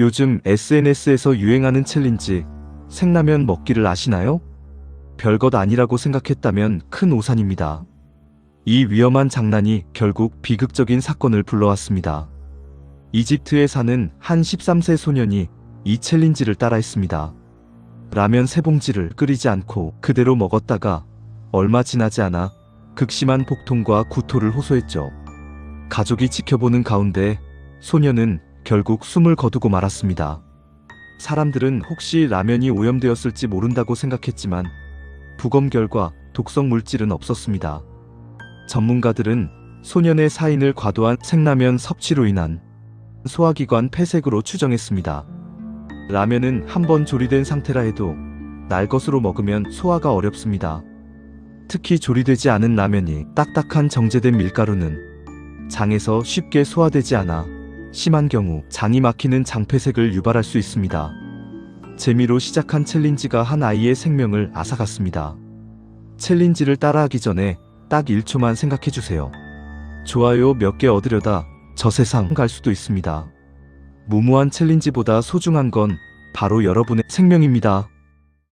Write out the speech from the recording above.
요즘 SNS에서 유행하는 챌린지 생라면 먹기를 아시나요? 별것 아니라고 생각했다면 큰 오산입니다. 이 위험한 장난이 결국 비극적인 사건을 불러왔습니다. 이집트에 사는 한 13세 소년이 이 챌린지를 따라했습니다. 라면 세 봉지를 끓이지 않고 그대로 먹었다가 얼마 지나지 않아 극심한 복통과 구토를 호소했죠. 가족이 지켜보는 가운데 소년은 결국 숨을 거두고 말았습니다. 사람들은 혹시 라면이 오염되었을지 모른다고 생각했지만 부검 결과 독성 물질은 없었습니다. 전문가들은 소년의 사인을 과도한 생라면 섭취로 인한 소화기관 폐색으로 추정했습니다. 라면은 한번 조리된 상태라 해도 날 것으로 먹으면 소화가 어렵습니다. 특히 조리되지 않은 라면이 딱딱한 정제된 밀가루는 장에서 쉽게 소화되지 않아 심한 경우 장이 막히는 장폐색을 유발할 수 있습니다. 재미로 시작한 챌린지가 한 아이의 생명을 앗아갔습니다. 챌린지를 따라하기 전에 딱 1초만 생각해 주세요. 좋아요 몇 개 얻으려다 저 세상 갈 수도 있습니다. 무모한 챌린지보다 소중한 건 바로 여러분의 생명입니다.